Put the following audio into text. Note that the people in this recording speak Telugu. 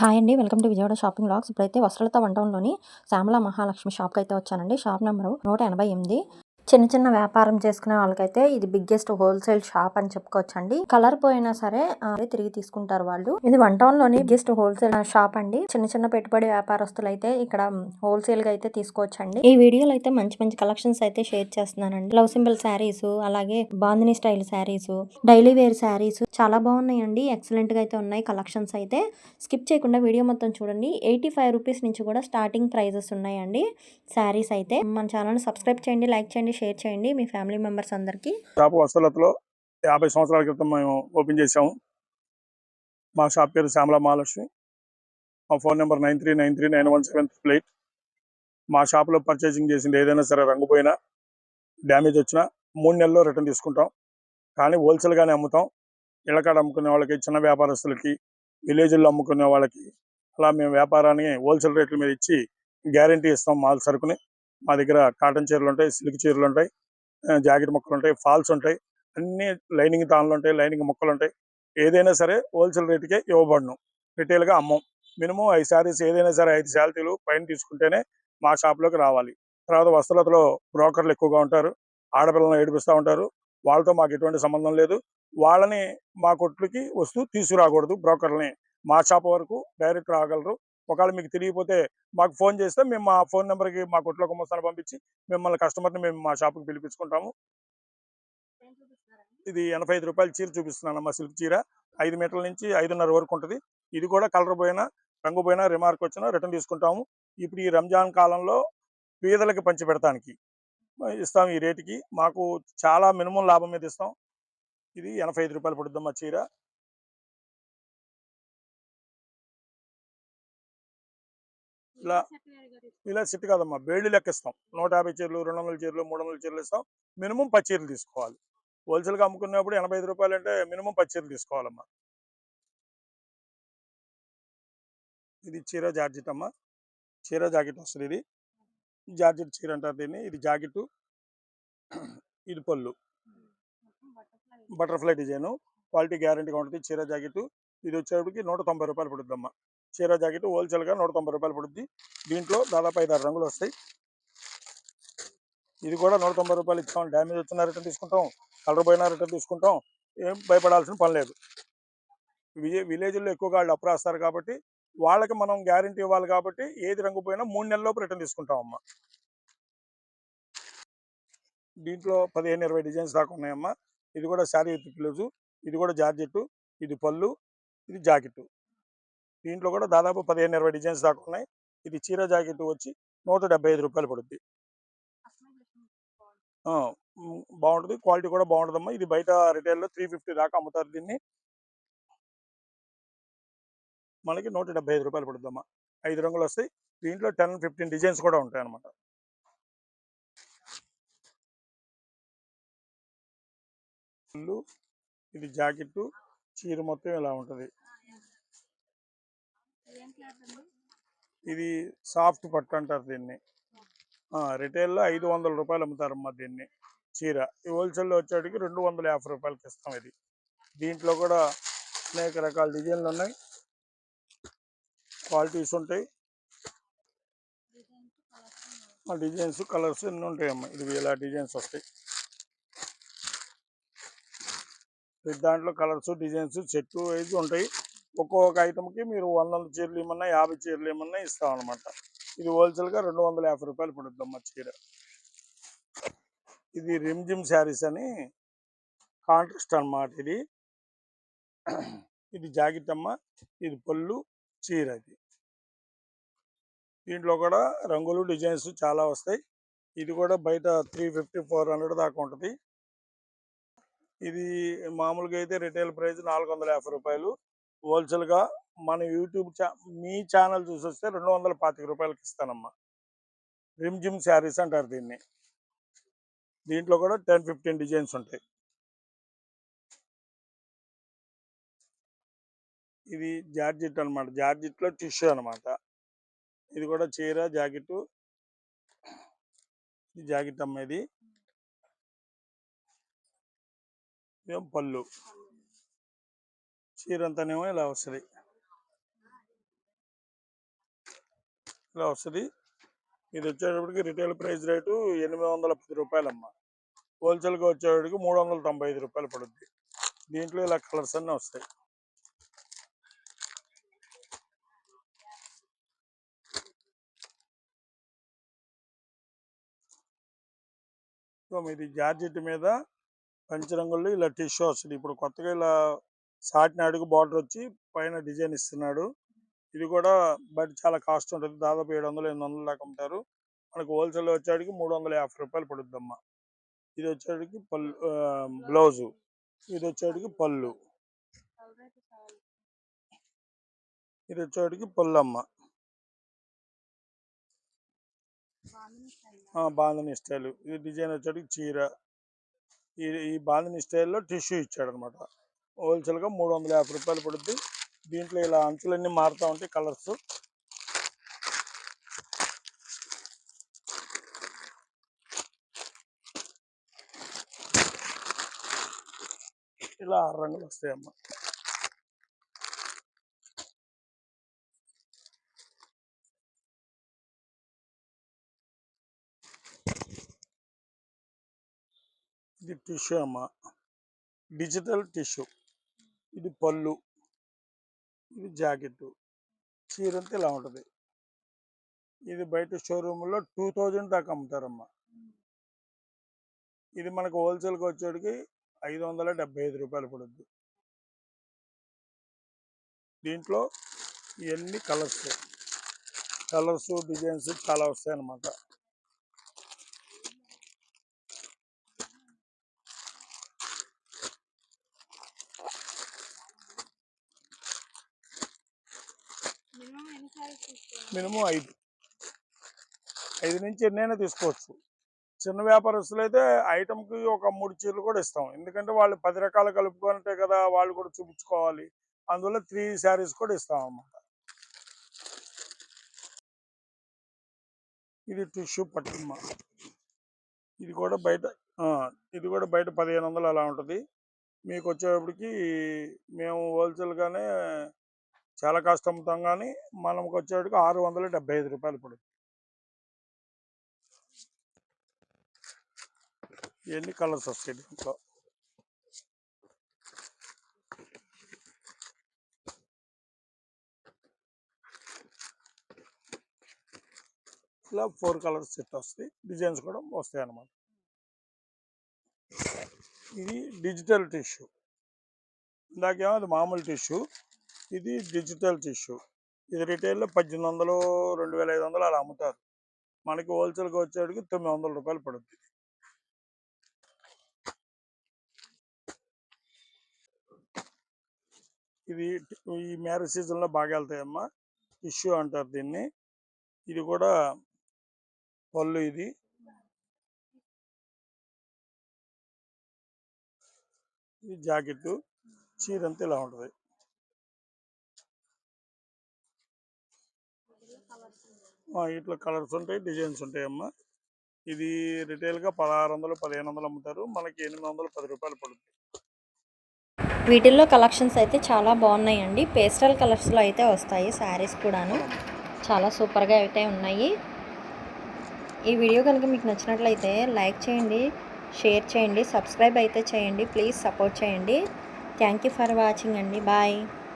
హాయ్ అండి. Welcome to Vijayawada shopping logs ఇప్పుడైతే వస్త్రలత టౌన్లోని శ్యామల మహాలక్ష్మి షాప్కి అయితే వచ్చానండి. షాప్ నెంబరు నూట ఎనభై ఎనిమిది. చిన్న చిన్న వ్యాపారం చేసుకునే వాళ్ళకైతే ఇది బిగ్గెస్ట్ హోల్సేల్ షాప్ అని చెప్పుకోవచ్చండి. కలర్ పోయినా సరే తిరిగి తీసుకుంటారు వాళ్ళు. ఇది వన్ టౌన్లోని బిగ్గెస్ట్ హోల్సేల్ షాప్ అండి. చిన్న చిన్న పెట్టుబడి వ్యాపారస్తులు అయితే ఇక్కడ హోల్సేల్గా అయితే తీసుకోవచ్చండి. ఈ వీడియోలో అయితే మంచి మంచి కలెక్షన్స్ అయితే షేర్ చేస్తున్నానండి. లవ్ సింబల్ శారీస్ అలాగే Bandhani style sarees daily wear sarees చాలా బాగున్నాయండి. ఎక్సలెంట్గా అయితే ఉన్నాయి కలెక్షన్స్ అయితే. స్కిప్ చేయకుండా వీడియో మొత్తం చూడండి. ఎయిటీ ఫైవ్ రూపీస్ నుంచి కూడా స్టార్టింగ్ ప్రైజెస్ ఉన్నాయండి. శారీస్ అయితే. మన ఛానల్ సబ్స్క్రైబ్ చేయండి లైక్ చేయండి షేర్ చేయండి మీ ఫ్యామిలీ మెంబర్స్ అందరికీ. షాప్ వసలతలో యాభై సంవత్సరాల క్రితం మేము ఓపెన్ చేసాము మా షాప్ పేరు శ్యామల మహాలక్ష్మి. మా phone number nine three nine three nine one seven triple eight. మా షాప్లో పర్చేసింగ్ చేసింది ఏదైనా సరే రంగు డ్యామేజ్ వచ్చినా మూడు నెలల్లో రిటర్న్ తీసుకుంటాం. కానీ హోల్సేల్గానే అమ్ముతాం. ఇళ్ళకాడ అమ్ముకునే వాళ్ళకి చిన్న వ్యాపారస్తులకి విలేజ్లో అమ్ముకునే వాళ్ళకి అలా మేము వ్యాపారాన్ని హోల్సేల్ రేట్ల మీద ఇచ్చి గ్యారంటీ ఇస్తాం మాల్ సరుకుని. మా దగ్గర కాటన్ చీరలు ఉంటాయి సిల్క్ చీరలు ఉంటాయి జాకెట్ ముక్కలు ఉంటాయి ఫాల్స్ ఉంటాయి అన్ని లైనింగ్ తాన్లు ఉంటాయి లైనింగ్ ముక్కలు ఉంటాయి. ఏదైనా సరే హోల్సేల్ రేటుకే ఇవ్వబడను. రిటైల్గా అమ్మం. మినిమం ఐదు శారీస్ ఏదైనా సరే ఐదు శాలరీలు పైన తీసుకుంటేనే మా షాప్లోకి రావాలి. తర్వాత వస్త్రలతలో బ్రోకర్లు ఎక్కువగా ఉంటారు ఆడపిల్లలను ఏడిపిస్తూ ఉంటారు వాళ్ళతో మాకు ఎటువంటి సంబంధం లేదు. వాళ్ళని మా కొట్లకి వస్తూ తీసుకురాకూడదు బ్రోకర్లని. మా షాప్ వరకు డైరెక్ట్ రాగలరు. ఒకవేళ మీకు తెలియకపోతే మాకు ఫోన్ చేస్తే మేము మా ఫోన్ నెంబర్కి మా కొట్లో గుమ్మస్తాను పంపించి మిమ్మల్ని కస్టమర్ని మేము మా షాప్కి పిలిపించుకుంటాము. ఇది ఎనభై ఐదు రూపాయల చీర చూపిస్తున్నాను మా సిల్క్ చీర. ఐదు మీటర్ల నుంచి ఐదున్నర వరకు ఉంటుంది. ఇది కూడా కలర్ పోయినా రంగు పోయినా రిమార్క్ వచ్చినా రిటర్న్ తీసుకుంటాము. ఇప్పుడు ఈ రంజాన్ కాలంలో పేదలకు పంచి పెడతానికి ఇస్తాం ఈ రేటుకి. మాకు చాలా మినిమం లాభం మీద ఇస్తాం. ఇది ఎనభై ఐదు రూపాయలు పడుతుందమ్మా చీర. ఇలా ఇలా సెట్ కాదమ్మా. బేళ్ళు లెక్క ఇస్తాం నూట యాభై చీరలు రెండు వందల చీరలు మూడు వందల చీరలు ఇస్తాం. మినిమం పది చీరలు తీసుకోవాలి. హోల్సేల్గా అమ్ముకున్నప్పుడు ఎనభై ఐదు రూపాయలు అంటే మినిమం పది చీరలు తీసుకోవాలమ్మా. ఇది చీర జార్జెట్ అమ్మా. చీర జాకెట్ వస్తుంది ఇది. జార్జెట్ చీర అంటారు దీన్ని. ఇది జాకెట్. ఇది పళ్ళు. Butterfly design. క్వాలిటీ గ్యారంటీగా ఉంటుంది. చీర జాకెట్. ఇది వచ్చేటప్పటికి నూట తొంభై రూపాయలు పడుద్దమ్మా చీర జాకెట్ హోల్సేల్గా నూట తొంభై రూపాయలు పడుద్ది. దీంట్లో దాదాపు ఐదారు ఆరు రంగులు వస్తాయి. ఇది కూడా నూట తొంభై రూపాయలు ఇస్తాం డ్యామేజ్ వచ్చిన రిటర్న్ తీసుకుంటాం. కలర్ పోయినా రిటర్న్ తీసుకుంటాం. ఏం భయపడాల్సిన పని లేదు. విలేజ్లో ఎక్కువగా వాళ్ళు అప్పు రాస్తారు కాబట్టి వాళ్ళకి మనం గ్యారంటీ ఇవ్వాలి కాబట్టి ఏది రంగు పోయినా మూడు నెలలలోపు రిటర్న్ తీసుకుంటాం అమ్మా దీంట్లో పదిహేను ఇరవై డిజైన్స్ దాకా ఉన్నాయమ్మా. ఇది కూడా శారీ విత్ ఇది కూడా జార్జెట్టు ఇది పళ్ళు ఇది జాకెట్ దీంట్లో కూడా దాదాపు పదిహేను ఇరవై డిజైన్స్ దాకా ఉన్నాయి. ఇది చీర జాకెట్ వచ్చి నూట డెబ్బై ఐదు రూపాయలు పడుద్ది. బాగుంటుంది. క్వాలిటీ కూడా బాగుంటుందమ్మా. ఇది బయట రిటైల్లో త్రీ ఫిఫ్టీ దాకా అమ్ముతారు దీన్ని. మనకి నూట డెబ్బై ఐదు రూపాయలు పడుతుందమ్మా ఐదు రంగులు వస్తాయి. దీంట్లో టెన్ ఫిఫ్టీన్ డిజైన్స్ కూడా ఉంటాయి అన్నమాట ఫుల్లు ఇది జాకెట్ చీర మొత్తం ఇలా ఉంటుంది. ఇది సాఫ్ట్ పట్టు అంటారు దీన్ని. రిటైల్లో ఐదు వందల రూపాయలు అమ్ముతారమ్మా దీన్ని. చీర. ఈ హోల్సేల్లో వచ్చేటికి రెండు వందల యాభై రూపాయలకి ఇస్తాం ఇది. దీంట్లో కూడా అనేక రకాల డిజైన్లు ఉన్నాయి. క్వాలిటీస్ ఉంటాయి. ఆ డిజైన్స్ కలర్స్ ఎన్ని ఉంటాయమ్మా. ఇది ఇలా డిజైన్స్ వస్తాయి. దాంట్లో కలర్స్ డిజైన్స్ చెట్టు వైజ్ ఉంటాయి. ఒక్కొక్క ఐటమ్కి మీరు వందల చీరలు ఏమన్నా యాభై చీరలు ఏమన్నా ఇస్తాం అనమాట ఇది హోల్సేల్గా రెండు వందల యాభై రూపాయలు పడుద్దమ్మా చీర. ఇది రిమ్జిమ్ శారీస్ అని కాంట్రాస్ట్ అన్నమాట ఇది. ఇది జాకెట్ అమ్మ ఇది పళ్ళు చీర ఇది. దీంట్లో కూడా రంగులు డిజైన్స్ చాలా వస్తాయి. ఇది కూడా బయట త్రీ ఫిఫ్టీ ఫోర్ హండ్రెడ్ దాకా ఉంటుంది. ఇది మామూలుగా అయితే రిటైల్ ప్రైస్ నాలుగు వందల యాభై రూపాయలు. హోల్సేల్గా మన యూట్యూబ్ ఛా మీ ఛానల్ చూసి వస్తే రెండు వందల పాతిక రూపాయలకి ఇస్తానమ్మా. రిమ్ జిమ్ శారీస్ అంటారు దీన్ని. దీంట్లో కూడా టెన్ ఫిఫ్టీన్ డిజైన్స్ ఉంటాయి. ఇది జార్జిట్ అనమాట జార్జిట్లో టిష్యూ అన్నమాట. ఇది కూడా చీర జాకెట్ ఇది జాకెట్ అమ్మ ఇది పళ్ళు. చీర అంతానేమో ఇలా వస్తుంది. ఇలా వస్తుంది. ఇది వచ్చేటప్పటికి రిటైల్ ప్రైస్ రేటు ఎనిమిది వందల పది రూపాయలమ్మ. హోల్సేల్గా వచ్చేటప్పటికి మూడు వందల తొంభై ఐదు రూపాయలు పడుద్ది. దీంట్లో ఇలా కలర్స్ అన్నీ వస్తాయి. సో ఇది జార్జెట్ మీద పంచరంగుల్లో ఇలా టిష్యూ వస్తుంది. ఇప్పుడు కొత్తగా ఇలా సాటిన అడుగు బార్డర్ వచ్చి పైన డిజైన్ ఇస్తున్నాడు. ఇది కూడా బట్ చాలా కాస్ట్ ఉంటుంది. దాదాపు ఏడు వందలు ఎనిమిది వందలు దాకా ఉంటారు మనకు హోల్సేల్ వచ్చేటికి మూడు వందల యాభై రూపాయలు పడుద్దమ్మా. ఇది వచ్చేటికి పళ్ళు బ్లౌజు. ఇది వచ్చేటికి పళ్ళు. ఇది వచ్చేటికి పళ్ళమ్మ. బాంధని ఆ, స్టైల్. ఇది డిజైన్ వచ్చేటికి చీర. ఈ ఈ బాందని స్టైల్లో టిష్యూ ఇచ్చాడు అనమాట హోల్సేల్గా మూడు వందల యాభై రూపాయలు పడుద్ది. దీంట్లో ఇలా అంచులన్నీ మారుతూ ఉంటాయి కలర్స్. ఇలా ఆరు రంగులు వస్తాయమ్మా. ఇది టిష్యూ అమ్మ. Digital tissue. ఇది పళ్ళు ఇది జాకెట్ చీర అంతా ఇలా ఉంటుంది. ఇది బయట షోరూంలో టూ థౌజండ్ దాకా అమ్ముతారమ్మా. ఇది మనకు హోల్సేల్కి వచ్చేటికి ఐదు వందల డెబ్బై ఐదు రూపాయలు పడుద్ది. దీంట్లో ఇవన్నీ కలర్స్. కలర్స్ డిజైన్స్ చాలా వస్తాయి అన్నమాట మినిమం ఐదు. ఐదు నుంచి ఎన్నైనా తీసుకోవచ్చు. చిన్న వ్యాపారస్తులు అయితే ఐటమ్కి ఒక మూడు చీరలు కూడా ఇస్తాం. ఎందుకంటే వాళ్ళు పది రకాలు కలుపుకుంటే కదా వాళ్ళు కూడా చూపించుకోవాలి. అందువల్ల త్రీ శారీస్ కూడా ఇస్తాం అన్నమాట. ఇది టిష్యూ పట్టిమ్మ ఇది కూడా బయట ఇది కూడా బయట పదిహేను వందలు అలా ఉంటుంది. మీకు వచ్చేటప్పటికి మేము హోల్సేల్గానే చాలా కష్టంతో కానీ మనకు వచ్చేటికి ఆరు వందల డెబ్బై ఐదు రూపాయలు పడుతుంది ఇవన్నీ కలర్స్ వస్తాయి దీంట్లో ఇలా ఫోర్ కలర్స్ సెట్ వస్తాయి. డిజైన్స్ కూడా వస్తాయి అన్నమాట. ఇది డిజిటల్ టిష్యూ. ఇందాకేమో అది మామూలు టిష్యూ. ఇది డిజిటల్ టిష్యూ. ఇది రిటైల్లో పద్దెనిమిది వందలు రెండు వేల ఐదు వందలు అలా అమ్ముతారు. మనకి హోల్సేల్గా వచ్చేటికి తొమ్మిది వందల రూపాయలు పడుతుంది ఇది ఈ మ్యారేజ్ సీజన్లో బాగా వెళ్తాయమ్మా. టిష్యూ అంటారు దీన్ని. ఇది కూడా పళ్ళు ఇది. ఇది జాకెట్ చీర అంతా ఇలా ఉంటుంది. ఇట్లా కలర్స్ ఉంటాయి డిజైన్స్ ఉంటాయి అమ్మా ఇది రిటైల్గా పదహారు వందలు పదిహేను వందలు అమ్ముతారు. మనకి ఎనిమిది వందలు పది రూపాయలు పడుతుంది వీటిల్లో కలెక్షన్స్ అయితే చాలా బాగున్నాయండి. పేస్టల్ కలర్స్లో అయితే వస్తాయి శారీస్ కూడాను. చాలా సూపర్గా అయితే ఉన్నాయి. ఈ వీడియో కనుక మీకు నచ్చినట్లయితే లైక్ చేయండి షేర్ చేయండి సబ్స్క్రైబ్ అయితే చేయండి. ప్లీజ్ సపోర్ట్ చేయండి. థ్యాంక్ యూ ఫర్ వాచింగ్ అండి. బాయ్.